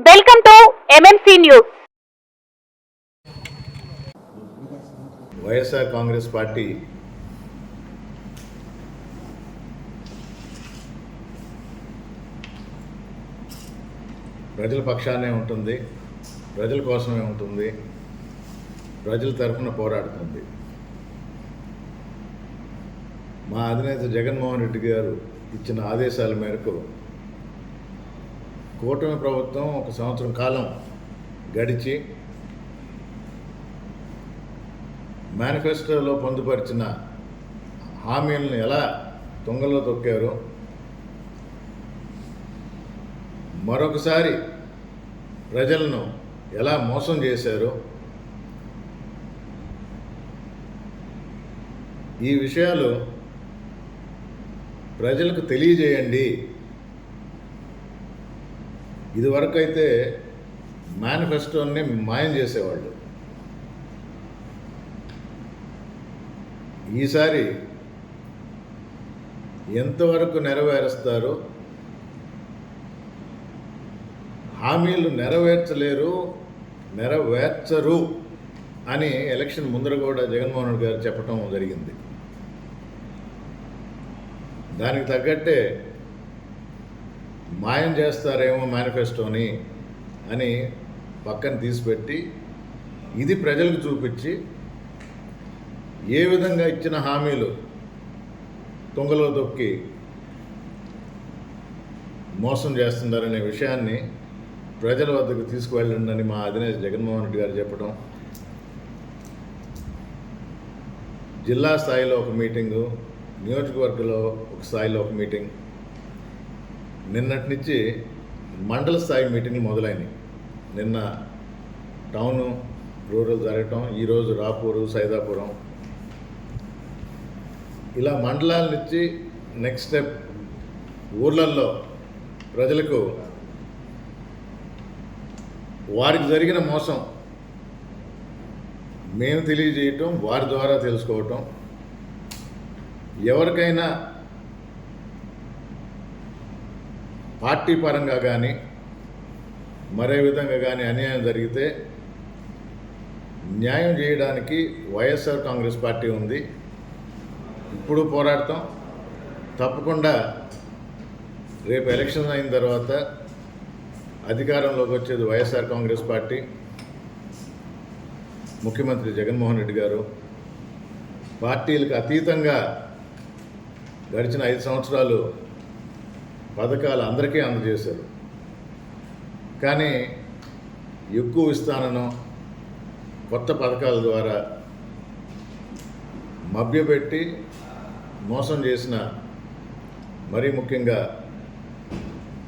Welcome to MMC news YSR Congress party ప్రజల పక్షానే ఉంటుంది ప్రజల కోసమే ఉంటుంది ప్రజల తరఫున పోరాడుతుంది. మా అధినేత జగన్మోహన్ రెడ్డి గారు ఇచ్చిన ఆదేశాల మేరకు కూటమి ప్రభుత్వం ఒక సంవత్సరం కాలం గడిచి మేనిఫెస్టోలో పొందుపరిచిన హామీలను ఎలా తుంగలో తొక్కారో మరొకసారి ప్రజలను ఎలా మోసం చేశారో ఈ విషయాలు ప్రజలకు తెలియజేయండి. ఇదివరకైతే మేనిఫెస్టోని మాయం చేసేవాళ్ళు. ఈసారి ఎంతవరకు నెరవేరుస్తారు హామీలు నెరవేర్చలేరు నెరవేర్చరు అని ఎలక్షన్ ముందర కూడా జగన్మోహన్ రెడ్డి గారు చెప్పడం జరిగింది. దానికి తగ్గట్టే మాయం చేస్తారేమో మేనిఫెస్టోని అని పక్కన తీసిపెట్టి ఇది ప్రజలకు చూపించి ఏ విధంగా ఇచ్చిన హామీలు తుంగలో తొక్కి మోసం చేస్తున్నారనే విషయాన్ని ప్రజల వద్దకు తీసుకువెళ్ళండి మా అధినేత జగన్మోహన్ రెడ్డి గారు చెప్పడం జిల్లా స్థాయిలో ఒక మీటింగు నియోజకవర్గంలో ఒక స్థాయిలో ఒక మీటింగ్ నిన్నటి నుంచి మండల స్థాయి మీటింగ్లు మొదలైనవి. నిన్న టౌను రూరల్ జరగటం ఈరోజు రాపూరు సైదాపురం. ఇలా మండలాల నుంచి నెక్స్ట్ స్టెప్ ఊర్లల్లో ప్రజలకు వారికి జరిగిన మోసం మేము తెలియజేయటం వారి ద్వారా తెలుసుకోవటం. ఎవరికైనా పార్టీ పరంగా కానీ మరే విధంగా కానీ అన్యాయం జరిగితే న్యాయం చేయడానికి వైఎస్ఆర్ కాంగ్రెస్ పార్టీ ఉంది. ఇప్పుడు పోరాడతాం. తప్పకుండా రేపు ఎలక్షన్ అయిన తర్వాత అధికారంలోకి వచ్చేది వైఎస్ఆర్ కాంగ్రెస్ పార్టీ. ముఖ్యమంత్రి జగన్మోహన్ రెడ్డి గారు పార్టీలకు అతీతంగా గడిచిన ఐదు సంవత్సరాలు పథకాలు అందరికీ అందజేశారు. కానీ ఎక్కువ ఇస్తానను కొత్త పథకాల ద్వారా మభ్యపెట్టి మోసం చేసిన మరీ ముఖ్యంగా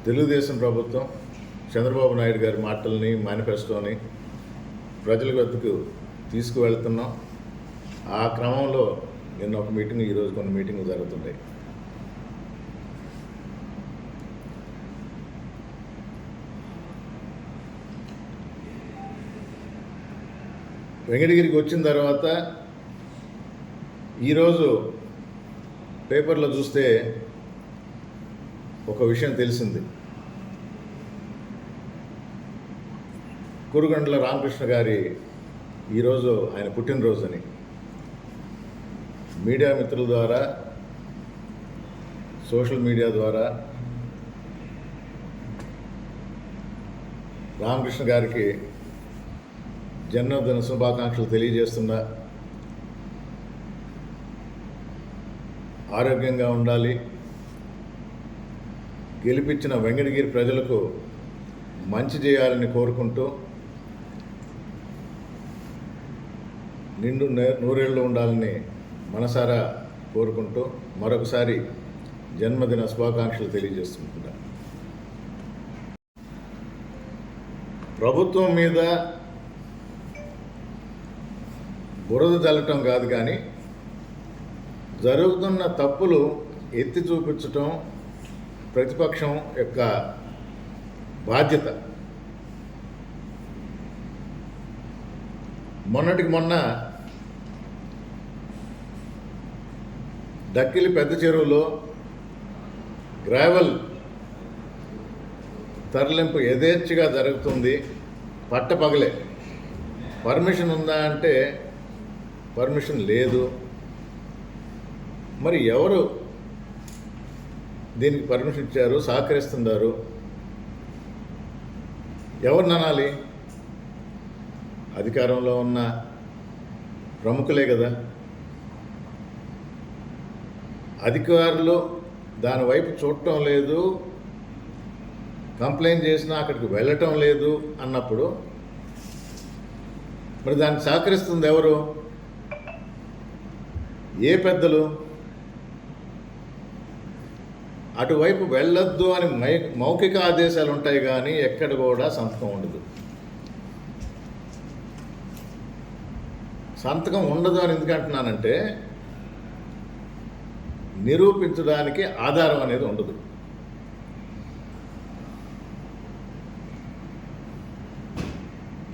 తెలుగుదేశం ప్రభుత్వం చంద్రబాబు నాయుడు గారి మాటల్ని మేనిఫెస్టోని ప్రజల వద్దకు తీసుకువెళ్తున్నాం. ఆ క్రమంలో నిన్న ఒక మీటింగ్ ఈరోజు కొన్ని మీటింగ్లు జరుగుతుంటాయి వెంకటగిరికి వచ్చిన తర్వాత ఈరోజు పేపర్లో చూస్తే ఒక విషయం తెలిసింది. కురుగండ్ల రామకృష్ణ గారి ఈరోజు ఆయన పుట్టినరోజు అని మీడియా మిత్రుల ద్వారా సోషల్ మీడియా ద్వారా రామకృష్ణ గారికి జన్మదిన శుభాకాంక్షలు తెలియజేస్తున్నా. ఆరోగ్యంగా ఉండాలి. గెలిపించిన వెంకటగిరి ప్రజలకు మంచి చేయాలని కోరుకుంటూ నిండు నూరేళ్ళు ఉండాలని మనసారా కోరుకుంటూ మరొకసారి జన్మదిన శుభాకాంక్షలు తెలియజేస్తుంటున్నా ప్రభుత్వం మీద బురద చల్లటం కాదు కానీ జరుగుతున్న తప్పులు ఎత్తి చూపించటం ప్రతిపక్షం యొక్క బాధ్యత. మొన్నటికి మొన్న దక్కిలి పెద్ద చెరువులో గ్రావెల్ తరలింపు యథేచ్ఛగా జరుగుతుంది. పట్టపగలే. పర్మిషన్ ఉందా అంటే పర్మిషన్ లేదు. మరి ఎవరు దీనికి పర్మిషన్ ఇచ్చారు? సహకరిస్తున్నారు? ఎవరిని అనాలి? అధికారంలో ఉన్న ప్రముఖులే కదా. అధికారులు దాని వైపు చూడటం లేదు. కంప్లైంట్ చేసినా అక్కడికి వెళ్ళటం లేదు అన్నప్పుడు మరి దానికి సహకరిస్తుంది ఎవరు? ఏ పెద్దలు? అటువైపు వెళ్ళొద్దు అని మై మౌఖిక ఆదేశాలు ఉంటాయి కానీ ఎక్కడ కూడా సంతకం ఉండదు. సంతకం ఉండదు అని ఎందుకంటున్నానంటే నిరూపించడానికి ఆధారం అనేది ఉండదు.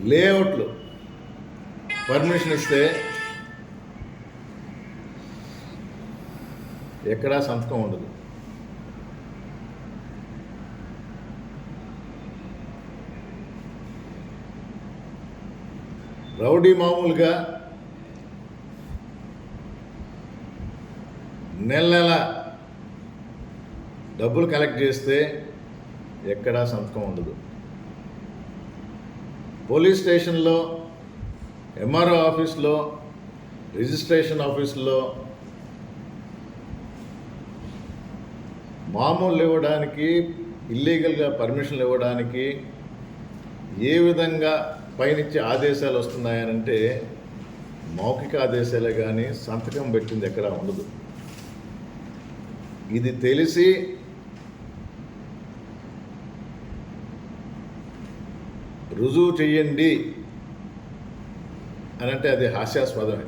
లేఅవుట్లు పర్మిషన్ ఇస్తే ఎక్కడా సంతకం ఉండదు. రౌడీ మామూలుగా నెల నెల డబ్బులు కలెక్ట్ చేస్తే ఎక్కడా సంతకం ఉండదు. పోలీస్ స్టేషన్లో ఎంఆర్ఓ ఆఫీస్లో రిజిస్ట్రేషన్ ఆఫీస్లో మామూలు ఇవ్వడానికి ఇల్లీగల్గా పర్మిషన్లు ఇవ్వడానికి ఏ విధంగా పైనిచ్చే ఆదేశాలు వస్తున్నాయనంటే మౌఖిక ఆదేశాలే కానీ సంతకం పెట్టింది ఎక్కడా ఉండదు. ఇది తెలిసి రుజువు చెయ్యండి అని అంటే అది హాస్యాస్పదమే.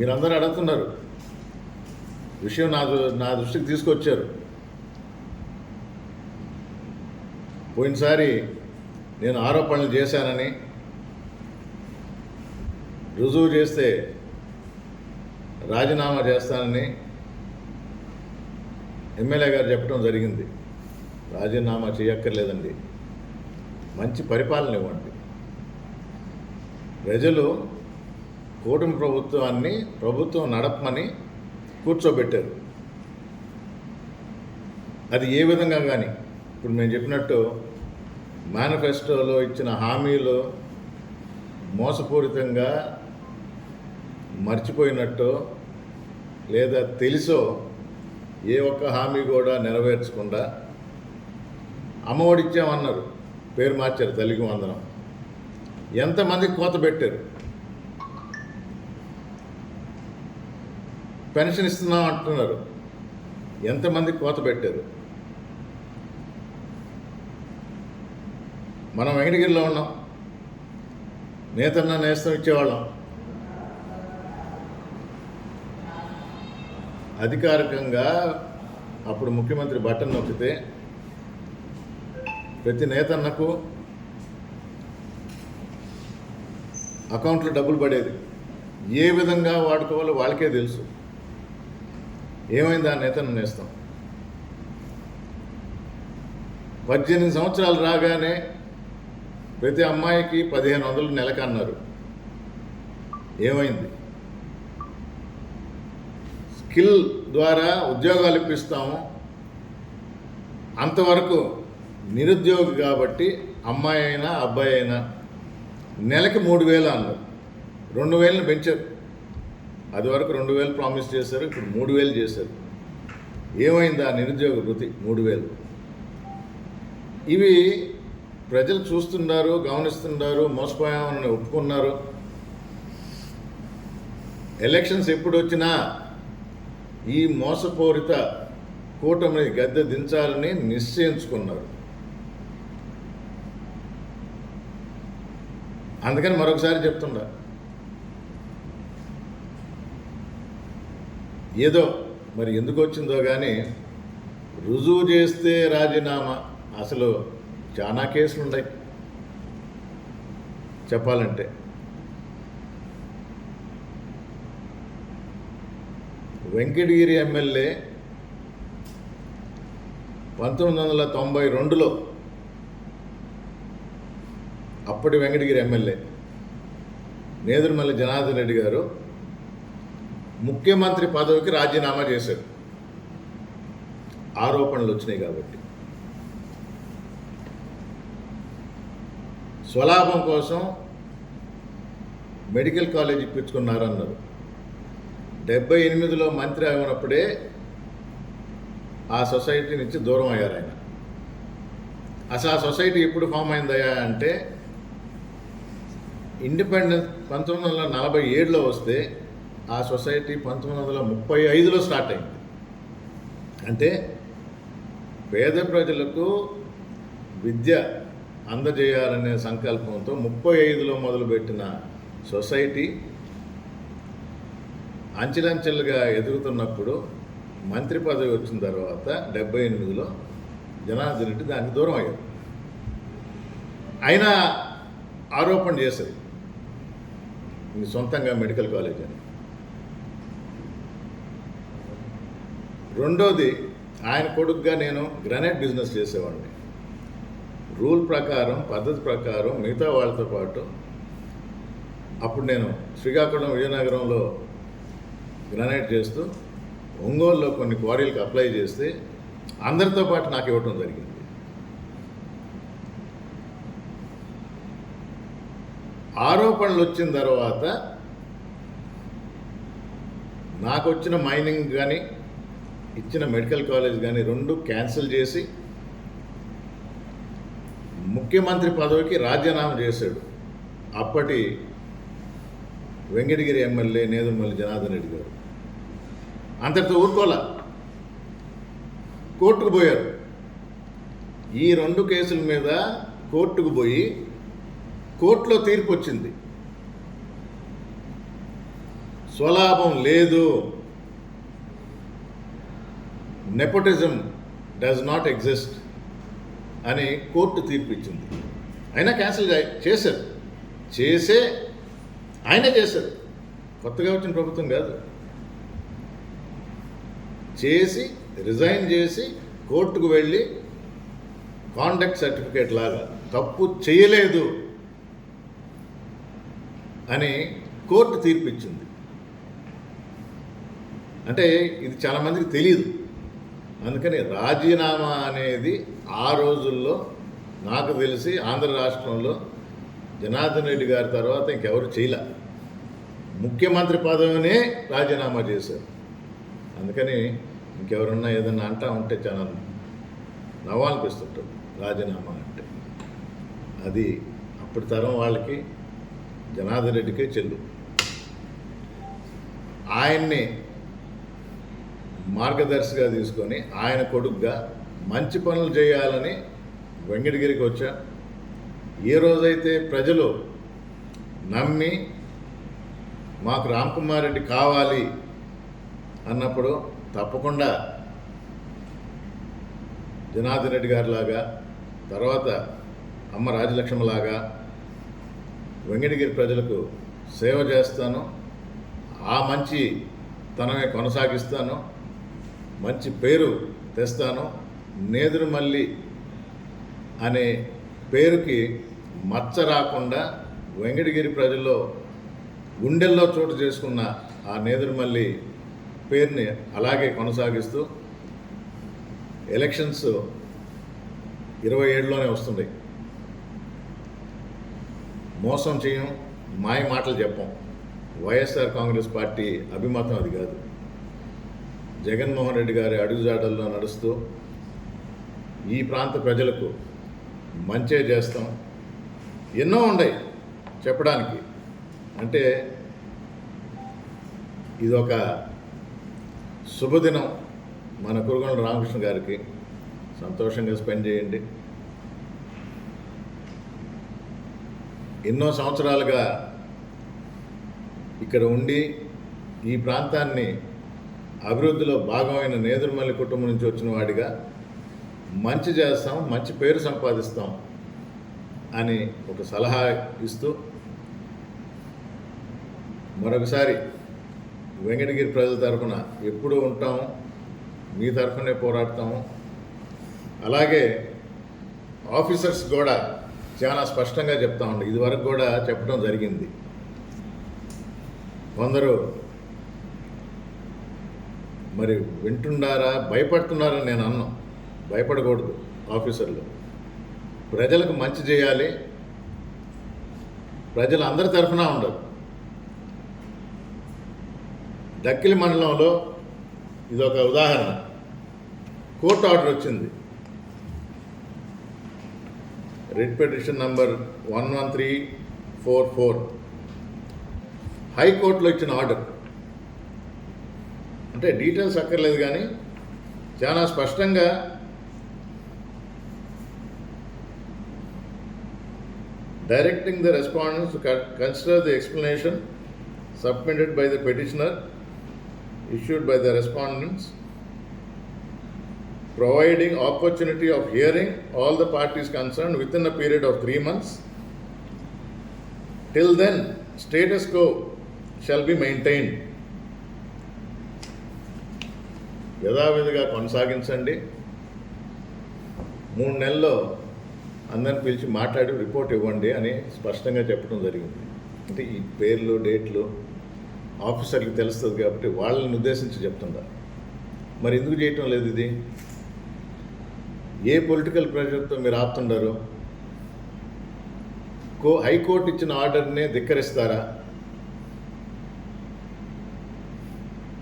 మీరందరూ అడుగుతున్నారు. విషయం నా నా దృష్టికి తీసుకొచ్చారు. పోయినసారి నేను ఆరోపణలు చేశానని రుజువు చేస్తే రాజీనామా చేస్తానని ఎమ్మెల్యే గారు చెప్పడం జరిగింది. రాజీనామా చేయక్కర్లేదండి. మంచి పరిపాలన ఇవ్వండి. ప్రజలు కూటమి ప్రభుత్వాన్ని ప్రభుత్వం నడపమని కూర్చోబెట్టారు. అది ఏ విధంగా కానీ ఇప్పుడు మేము చెప్పినట్టు మేనిఫెస్టోలో ఇచ్చిన హామీలు మోసపూరితంగా మర్చిపోయినట్టు లేదా తెలుసో ఏ ఒక్క హామీ కూడా నెరవేర్చకుండా అమ్మఒడిచ్చామన్నారు పేరు మార్చారు తల్లికి వందనం. ఎంతమందికి కోత పెట్టారు? పెన్షన్ ఇస్తున్నాం అంటున్నారు. ఎంతమంది కోత పెట్టారు? మనం వెంకటగిరిలో ఉన్నాం. నేతన్న నేస్తం ఇచ్చేవాళ్ళం. అధికారికంగా అప్పుడు ముఖ్యమంత్రి బటన్ నొక్కితే ప్రతి నేతన్నకు అకౌంట్లో డబ్బులు పడేది. ఏ విధంగా వాడుకోవాలో వాళ్ళకే తెలుసు. ఏమైంది దాన్ని నేతను నేస్తాం పద్దెనిమిది సంవత్సరాలు రాగానే ప్రతి అమ్మాయికి పదిహేను వందలు నెలకు అన్నారు. ఏమైంది? స్కిల్ ద్వారా ఉద్యోగాలు ఇప్పిస్తాము. అంతవరకు నిరుద్యోగి కాబట్టి అమ్మాయి అయినా అబ్బాయి అయినా నెలకి మూడు వేలు అన్నారు. రెండు వేలను పెంచారు. అది వరకు రెండు వేలు ప్రామిస్ చేశారు ఇప్పుడు మూడు వేలు చేశారు. ఏమైంది ఆ నిరుద్యోగ వృత్తి? మూడు వేలు. ఇవి ప్రజలు చూస్తున్నారు గమనిస్తున్నారు మోసపోయామని ఒప్పుకున్నారు. ఎలక్షన్స్ ఎప్పుడు వచ్చినా ఈ మోసపూరిత కూటమిని గద్దె దించాలని నిశ్చయించుకున్నారు. అందుకని మరొకసారి చెప్తుండా ఏదో మరి ఎందుకు వచ్చిందో కానీ రుజువు చేస్తే రాజీనామా. అసలు చాలా కేసులు ఉన్నాయి చెప్పాలంటే. వెంకటగిరి ఎమ్మెల్యే పంతొమ్మిది వందల తొంభై రెండులో అప్పటి వెంకటగిరి ఎమ్మెల్యే. నేదురుమల్లి జనార్దన్ రెడ్డి గారు ముఖ్యమంత్రి పదవికి రాజీనామా చేశారు ఆరోపణలు వచ్చినాయి కాబట్టి. స్వలాభం కోసం మెడికల్ కాలేజ్ ఇప్పించుకున్నారన్నారు. డెబ్బై ఎనిమిదిలో మంత్రి అయినప్పుడే ఆ సొసైటీ నుంచి దూరం అయ్యారు ఆయన. అసలు ఆ సొసైటీ ఎప్పుడు ఫామ్ అయిందయ్యా అంటే ఇండిపెండెన్స్ పంతొమ్మిది వందల నలభై ఏడులో వస్తే ఆ సొసైటీ పంతొమ్మిది వందల ముప్పై ఐదులో స్టార్ట్ అయింది. అంటే పేద ప్రజలకు విద్య అందజేయాలనే సంకల్పంతో ముప్పై ఐదులో మొదలుపెట్టిన సొసైటీ అంచెలంచెలుగా ఎదుగుతున్నప్పుడు మంత్రి పదవి వచ్చిన తర్వాత డెబ్బై ఎనిమిదిలో జనార్దన్ రెడ్డి దానికి దూరం అయ్యారు. అయినా ఆరోపణ చేశారు మీ సొంతంగా మెడికల్ కాలేజ్ అని రెండోది ఆయన కొడుకుగా నేను గ్రానైట్ బిజినెస్ చేసేవాడిని. రూల్ ప్రకారం పద్ధతి ప్రకారం మిగతా వాళ్ళతో పాటు అప్పుడు నేను శ్రీకాకుళం విజయనగరంలో గ్రానైట్ చేస్తూ ఒంగోలులో కొన్ని క్వారీలకు అప్లై చేస్తే అందరితో పాటు నాకు ఇవ్వటం జరిగింది. ఆరోపణలు వచ్చిన తర్వాత నాకు వచ్చిన మైనింగ్ కానీ ఇచ్చిన మెడికల్ కాలేజ్ కానీ రెండు క్యాన్సిల్ చేసి ముఖ్యమంత్రి పదవికి రాజీనామా చేశాడు. అప్పటి వెంకటగిరి ఎమ్మెల్యే నేదుమల్లి జనార్దన్ రెడ్డి గారు. అంతటితో ఊరుకోలే కోర్టుకు పోయారు. ఈ రెండు కేసుల మీద కోర్టుకు పోయి కోర్టులో తీర్పు వచ్చింది. స్వలాభం లేదు. నెపోటిజం డస్ నాట్ ఎగ్జిస్ట్ అని కోర్టు తీర్పు ఇచ్చింది అయినా క్యాన్సిల్ చేశారు. చేసే ఆయనే చేశారు. కొత్తగా వచ్చిన ప్రభుత్వం కాదు. చేసి రిజైన్ చేసి కోర్టుకు వెళ్ళి కాండక్ట్ సర్టిఫికేట్ లాగా తప్పు చేయలేదు అని కోర్టు తీర్పు ఇచ్చింది అంటే ఇది చాలామందికి తెలియదు అందుకని రాజీనామా అనేది ఆ రోజుల్లో నాకు తెలిసి ఆంధ్ర రాష్ట్రంలో జనార్దన్ రెడ్డి గారి తర్వాత ఇంకెవరు చేయలే. ముఖ్యమంత్రి పదవినే రాజీనామా చేశారు. అందుకని ఇంకెవరన్నా ఏదన్నా అంటా ఉంటే చాలా నవ్వాలనిపిస్తుంటుంది రాజీనామా అంటే. అది అప్పటి తరం వాళ్ళకి జనార్దన్ రెడ్డికే చెల్లు. ఆయన్ని మార్గదర్శిగా తీసుకొని ఆయన కొడుకుగా మంచి పనులు చేయాలని వెంకటగిరికి వచ్చా. ఏ రోజైతే ప్రజలు నమ్మి మాకు రామ్కుమార్ రెడ్డి కావాలి అన్నప్పుడు తప్పకుండా జనార్దన్ రెడ్డి గారిలాగా తర్వాత అమ్మ రాజలక్ష్మలాగా వెంకటగిరి ప్రజలకు సేవ చేస్తాను. ఆ మంచి తనమే కొనసాగిస్తాను. మంచి పేరు తెస్తాను. నేదురుమల్లి అనే పేరుకి మచ్చ రాకుండా వెంకటగిరి ప్రజల్లో గుండెల్లో చోటు చేసుకున్న ఆ నేదురుమల్లి పేరుని అలాగే కొనసాగిస్తూ ఎలక్షన్స్ ఇరవై ఏడులోనే వస్తుంది మోసం చేయం మాయ మాటలు చెప్పం. వైఎస్ఆర్ కాంగ్రెస్ పార్టీ అభిమతం అది కాదు. జగన్మోహన్ రెడ్డి గారి అడుగుజాడల్లో నడుస్తూ ఈ ప్రాంత ప్రజలకు మంచే చేస్తాం. ఎన్నో ఉన్నాయి చెప్పడానికి. అంటే ఇదొక శుభదినం మన కురుగొండ రామకృష్ణ గారికి. సంతోషంగా స్పెండ్ చేయండి. ఎన్నో సంవత్సరాలుగా ఇక్కడ ఉండి ఈ ప్రాంతాన్ని అభివృద్ధిలో భాగమైన నేదురుమల్లి కుటుంబం నుంచి వచ్చిన వాడిగా మంచి చేస్తాం మంచి పేరు సంపాదిస్తాం అని ఒక సలహా ఇస్తూ మరొకసారి వెంకటగిరి ప్రజల తరఫున ఎప్పుడూ ఉంటాము మీ తరఫునే పోరాడతాము అలాగే ఆఫీసర్స్ కూడా చాలా స్పష్టంగా చెప్తా ఉండే ఇదివరకు కూడా చెప్పడం జరిగింది. కొందరు మరి వింటున్నారా? భయపడుతున్నారని నేను అన్నాను భయపడకూడదు ఆఫీసర్లు. ప్రజలకు మంచి చేయాలి. ప్రజలు అందరి తరఫున ఉండదు దక్కిలి మండలంలో ఇదొక ఉదాహరణ. కోర్టు ఆర్డర్ వచ్చింది. Writ petition number one one three four four. హైకోర్టులో ఇచ్చిన ఆర్డర్. అంటే డీటెయిల్స్ అక్కర్లేదు కానీ చాలా స్పష్టంగా directing the respondents to con- consider the explanation submitted by the petitioner issued by the respondents, providing opportunity of hearing all the parties concerned within a period of three months. Till then, status quo shall be maintained. యథావిధిగా కొనసాగించండి. మూడు నెలల్లో అందరిని పిలిచి మాట్లాడి report ఇవ్వండి అని స్పష్టంగా చెప్పడం జరిగింది. అంటే ఈ పేర్లు డేట్లు ఆఫీసర్లకు తెలుస్తుంది కాబట్టి వాళ్ళని ఉద్దేశించి చెప్తుందా మరి ఎందుకు చేయటం లేదు ఇది? ఏ పొలిటికల్ ప్రెషర్తో మీరు ఆపుతుండారు కో హైకోర్టు ఇచ్చిన ఆర్డర్నే ధిక్కరిస్తారా?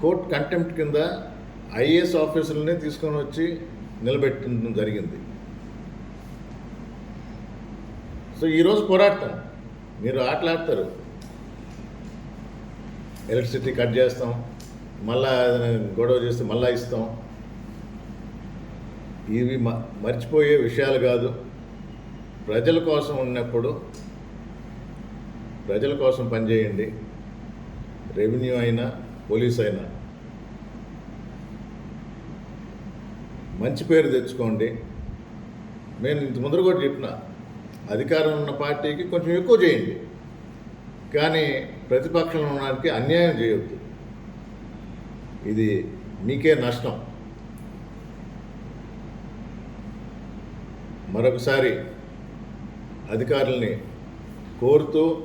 కోర్టు కంటెంప్ట్ కింద ఐఏఎస్ ఆఫీసర్లనే తీసుకొని వచ్చి నిలబెట్టడం జరిగింది. సో ఈరోజు పోరాడతాం. మీరు ఆటలాడతారు. ఎలక్ట్రిసిటీ కట్ చేస్తాం. మళ్ళా గొడవ చేస్తే మళ్ళా ఇస్తాం. ఇవి మ మర్చిపోయే విషయాలు కాదు. ప్రజల కోసం ఉన్నప్పుడు ప్రజల కోసం పనిచేయండి. రెవెన్యూ అయినా పోలీస్ అయినా. మంచి పేరు తెచ్చుకోండి. నేను ఇంత ముందర కూడా చెప్పిన అధికారం ఉన్న పార్టీకి కొంచెం ఎక్కువ చేయండి. కానీ ప్రతిపక్షంలో ఉన్నవారికి అన్యాయం చేయొద్దు. ఇది మీకే నష్టం. మరొకసారి అధికారుల్ని కోరుతూ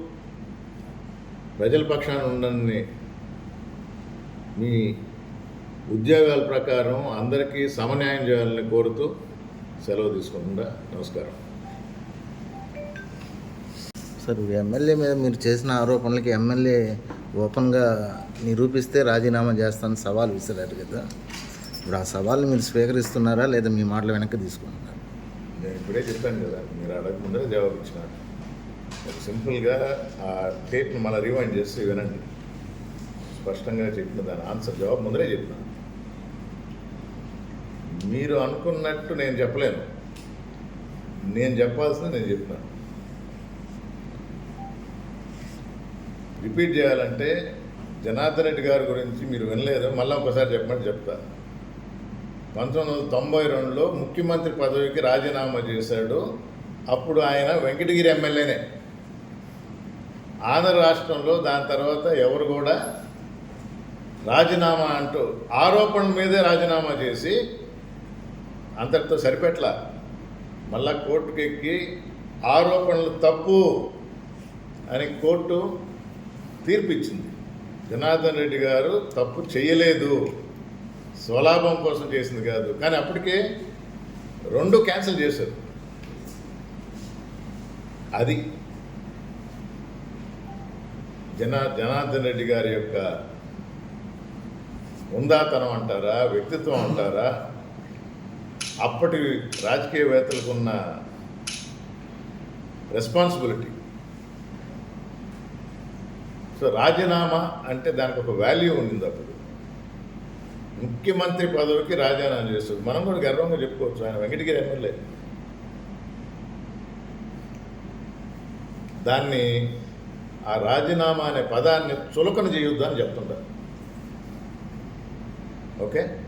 ప్రజల పక్షాన ఉండని మీ ఉద్యోగాల ప్రకారం అందరికీ సమన్యాయం చేయాలని కోరుతూ సెలవు తీసుకుంటుందా నమస్కారం. సార్ ఎమ్మెల్యే మీద మీరు చేసిన ఆరోపణలకి ఎమ్మెల్యే ఓపెన్గా నిరూపిస్తే రాజీనామా చేస్తానని సవాల్ విసిరారు కదా. ఇప్పుడు ఆ సవాల్ని మీరు స్వీకరిస్తున్నారా లేదా మీ మాటలు వెనక్కి తీసుకుంటున్నారా? నేను ఇప్పుడే చెప్పాను కదా మీరు అడగకుండా జవాబు ఇచ్చినారు సింపుల్గా ఆ టేప్ని మళ్ళీ రివైండ్ చేసి వినండి. స్పష్టంగా చెప్పిన దాని ఆన్సర్ జవాబు ముందరే చెప్పిన. మీరు అనుకున్నట్టు నేను చెప్పలేను. నేను చెప్పాల్సింది నేను చెప్పినాను రిపీట్ చేయాలంటే జనార్దన్ రెడ్డి గారి గురించి మీరు వినలేదు మళ్ళీ ఒకసారి చెప్పమని చెప్తా. పంతొమ్మిది వందల తొంభై రెండులో ముఖ్యమంత్రి పదవికి రాజీనామా చేశాడు. అప్పుడు ఆయన వెంకటగిరి ఎమ్మెల్యేనే. ఆంధ్ర రాష్ట్రంలో దాని తర్వాత ఎవరు కూడా రాజీనామా అంటూ ఆరోపణ మీదే రాజీనామా చేసి అంతటితో సరిపెట్ల మళ్ళా కోర్టుకి ఎక్కి ఆరోపణలు తప్పు అని కోర్టు తీర్పిచ్చింది. జనార్దన్ రెడ్డి గారు తప్పు చేయలేదు స్వలాభం కోసం చేసింది కాదు. కానీ అప్పటికే రెండు క్యాన్సిల్ చేశారు. అది జనా జనార్దన్ రెడ్డి గారి యొక్క ఉందాతనం అంటారా వ్యక్తిత్వం అంటారా? అప్పటి రాజకీయవేత్తలకు ఉన్న రెస్పాన్సిబిలిటీ సో రాజీనామా అంటే దానికి ఒక వాల్యూ ఉండింది అప్పుడు. ముఖ్యమంత్రి పదవికి రాజీనామా చేస్తుంది మనం కూడా గర్వంగా చెప్పుకోవచ్చు ఆయన వెంకటగిరి ఎమ్మెల్యే. దాన్ని ఆ రాజీనామా అనే పదాన్ని చులకన చేయొద్దు అని చెప్తుంటారు. ఓకే?